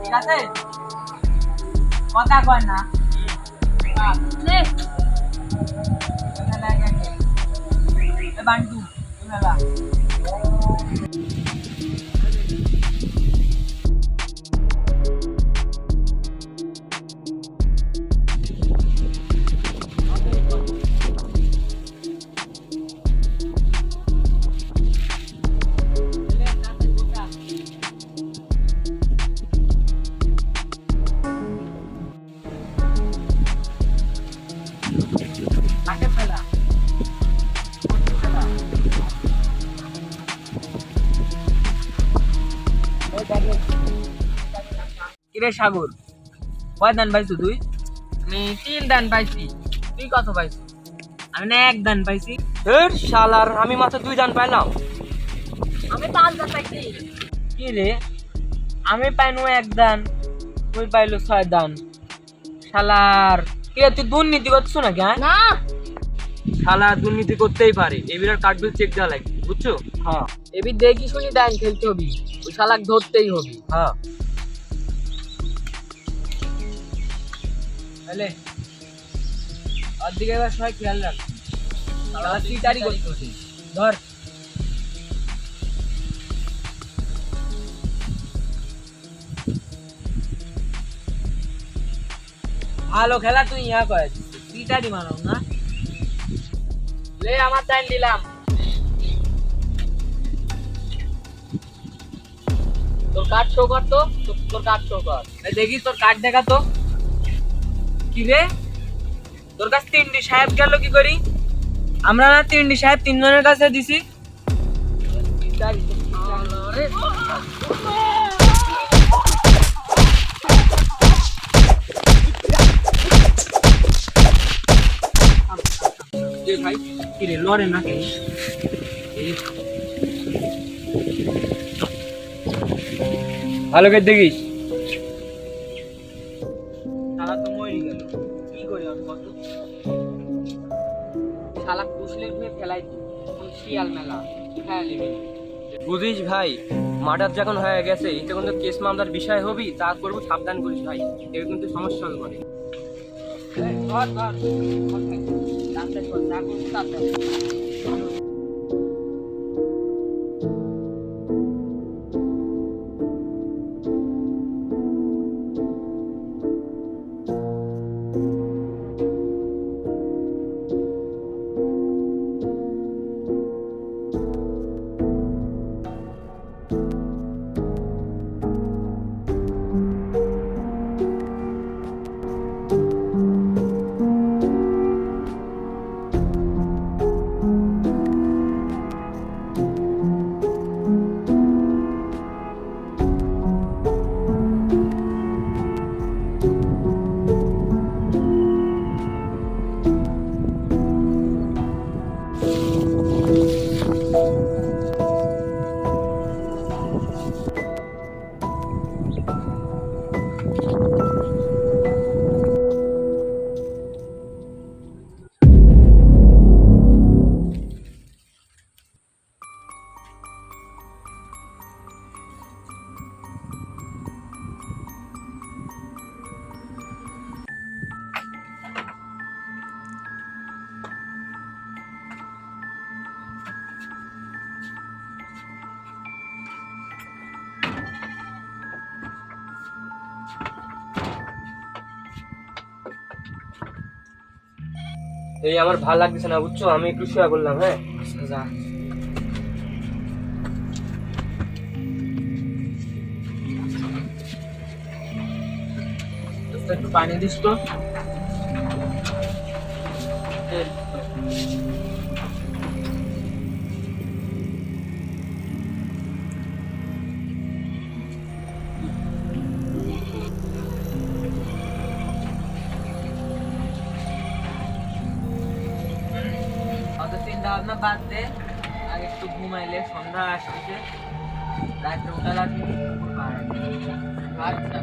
ঠিক আছে কথা কয় না বান্টু মেলা কিরে সাগর। কয় দান পাইছো তুই? আমি তিন দান পাইছি। তুই কত পাইছো? আমি না এক দান পাইছি। এর শালার আমি মাত্র দুই দান পাইলাম। আমি পাঁচ দান পাইছি। কি রে? আমি পাইনু এক দান তুই পাইলো ছয় দান শালার কি তুই দুর্নীতি করছ নাকি হ্যাঁ? না। শালা দুর্নীতি করতেই পারে। এই বিরাট কার্ডবিল চেক দেওয়া লাগবে বুঝছ? হ্যাঁ। এবি দেখি শুনি দান খেলতে হবি। ওই শালাক ধরতেই হবি। হ্যাঁ। ওর দিকে এবার সবাই খেয়াল রাখ। করতেছি ধর। ভালো খেলা তুই ইয়া করে চিটারি মানো না। লে, আমার টাইম দিলাম। তোর কার্ড শো কর তো। তোর কার্ড শো কর। দেখি তোর কার্ড দেখা তো। কি রে? তোর কাছে তিনটি সাহেব গেল কি করি? আমরা না তিনটি সাহেব তিনজনের কাছে দিছি। ভাই কি রে লড়ে না কে ভালো করে দেখিস। মার্ডার যখন হয়ে গেছে এটা কিন্তু কেস মামলার বিষয় হবি তা করব সাবধান করিস ভাই। এটা কিন্তু সমস্যা এই, ধর ধর। কর, এই আমার ভালো লাগছে না, বুঝছ? আমি একটু শুয়ে করলাম হ্যাঁ? যা। একটু পানি দিস তো। চিন্তা বাদ দে। আর একটু ঘুমাইলে সন্ধ্যা আসতেছে। রাত্রে ওটা লাগবে। আচ্ছা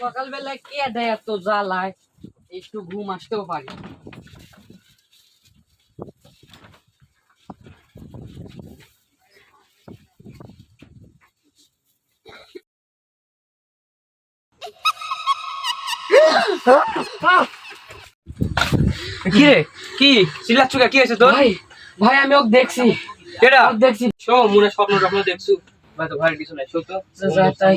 সকালবেলায় কে দেয় এত জ্বালায়? একটু ঘুম আসতেও পারি। কি রে কি? চিল্লাচ্ছ কি হয়েছে তোর? ভাই ভাই আমি ওকে দেখছি। ওকে দেখছি। শো মনে স্বপ্ন টপ্ন দেখছু। ভাই তো ভাই কিছু নাই শো তো। তাই।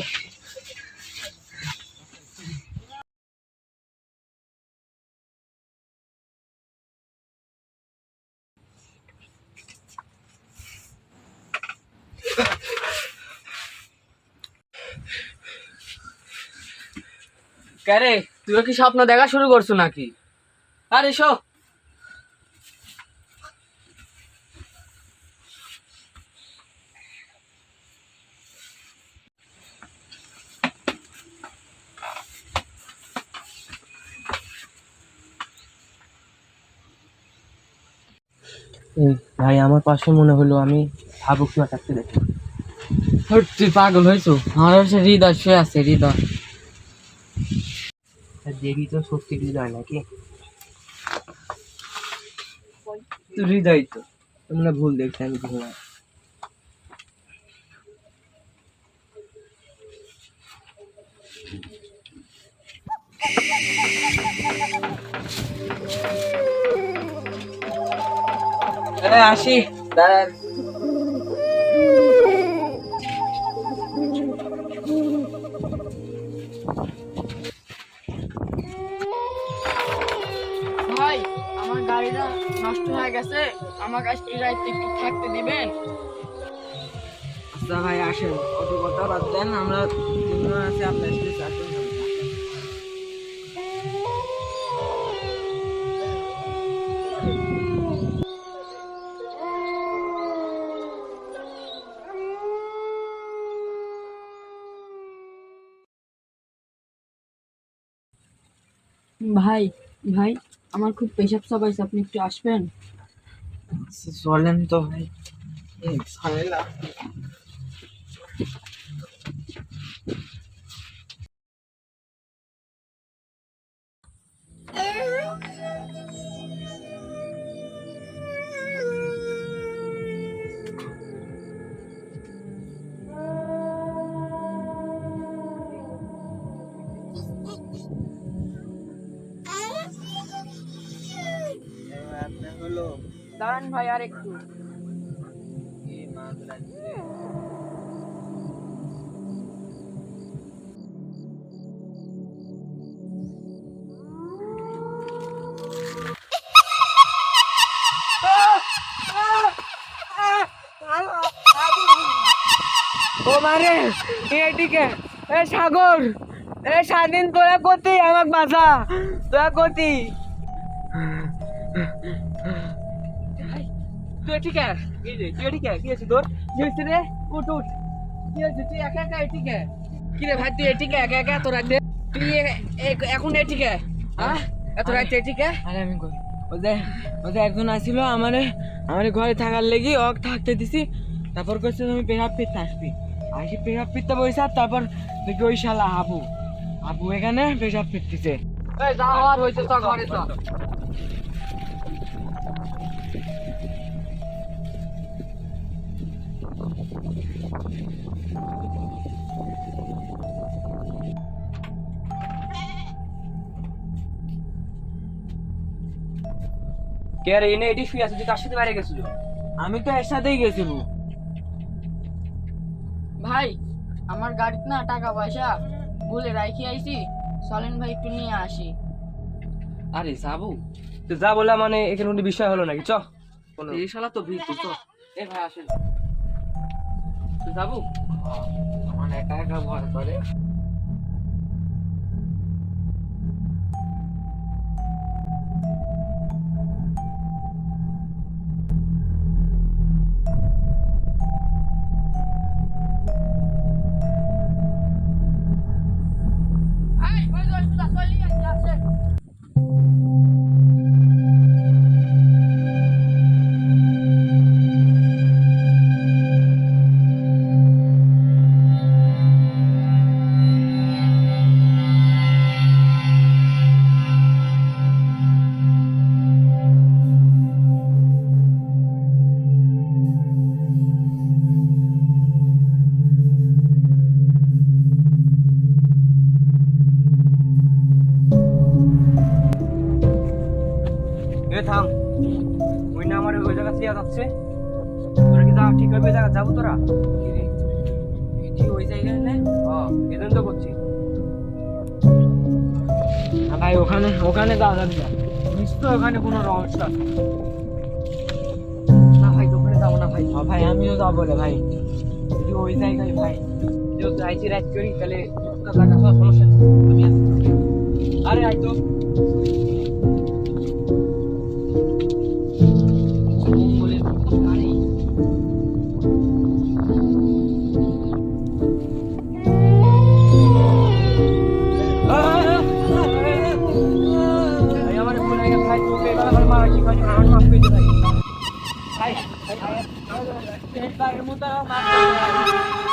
কারে তুইও কি স্বপ্ন দেখা শুরু করছ নাকি? আরে শো ভাই আমার পাশে মনে হলো আমি ভাবুক না থাকতে দেখি। তুই পাগল হয়েছো? আমার হচ্ছে হৃদয় শুয়ে আছে হৃদয়। দেখি তো সত্যি হৃদয় নাকি হৃদয় তো তোমরা ভুল দেখছি আমি না। আসি দাঁড়া। ভাই গেছে আমার কাছে রাইতে একটু থাকতে দিবেন? আচ্ছা ভাই আসেন। অত কথা বাদ দেন আমরা তিনজন আছি আপনার সাথে যাব। ভাই ভাই আমার খুব পেশাব চাপাইছে আপনি একটু আসবেন? আচ্ছা, চলেন তো ভাই এই ঝামেলা হলো দাঁড়ান ভাই আর একটু। মারে এদিকে, এ সাগর, এ স্বাধীন, তোরা কতি আমাক বাঁচা, তোরা কতি তুই ঠিক আছে তুই ঠিক আছে কি আছে তোর? কি হয়েছে রে? উঠ উঠ। কি হয়েছে? তুই একা একা এটিকে কি? রে ভাই তুই এটিকে একা একা তোর রাখবে তুই এ- এ- এখন হ্যাঁ? এত আমি কই? ওদের ওদের একজন আসছিল আমারে আমার ঘরে থাকার লেগে অক থাকতে দিছি। তারপর কইছে তুমি পেহাব পিতে আসবি। আসি পেহাব পিতে বইসা তারপর দেখি ওই শালা আবু আবু এখানে পেশাব পিটতেছে এই যা হওয়ার হয়েছে তো ঘরে তো কে রে এনে এটি শুয়ে আছে তুই কার সাথে বাইরে গেছিল? আমি তো এর সাথেই গেছিলাম। ভাই আমার গাড়িতে না টাকা পয়সা ভুলে রাখি আইছি চলেন ভাই একটু নিয়ে আসি। আরে যাব তো যা বললাম মানে এখানে কোনো বিষয় হলো নাকি? চ এই শালা তো ভিড় তো এ ভাই আসেন। যাব আমার একা একা ভয় করে। এই ওই ওই সুদা চলি আসছে ও ভাই ওখানে ওখানে যাবে না নিশ্চয় ওখানে কোনো রহস্য আছে। না ভাই দোকানে যাব না ভাই। হ্যাঁ ভাই আমিও যাব রে ভাই। যদি ওই জায়গায় ভাই যদি আইসি রাইড করি তাহলে সব সমস্যা নেই। আমি আরে আই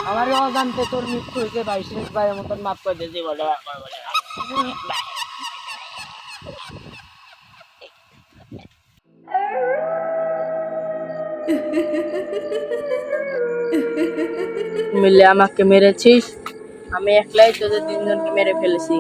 আমারই অজান্তে তোর মৃত্যু হয়েছে ভাই শেষবারের মতন মাফ করে দিয়েছি বলে। মিলে আমাকে মেরেছিস? আমি একলাই তোদের তিনজনকে মেরে ফেলেছি।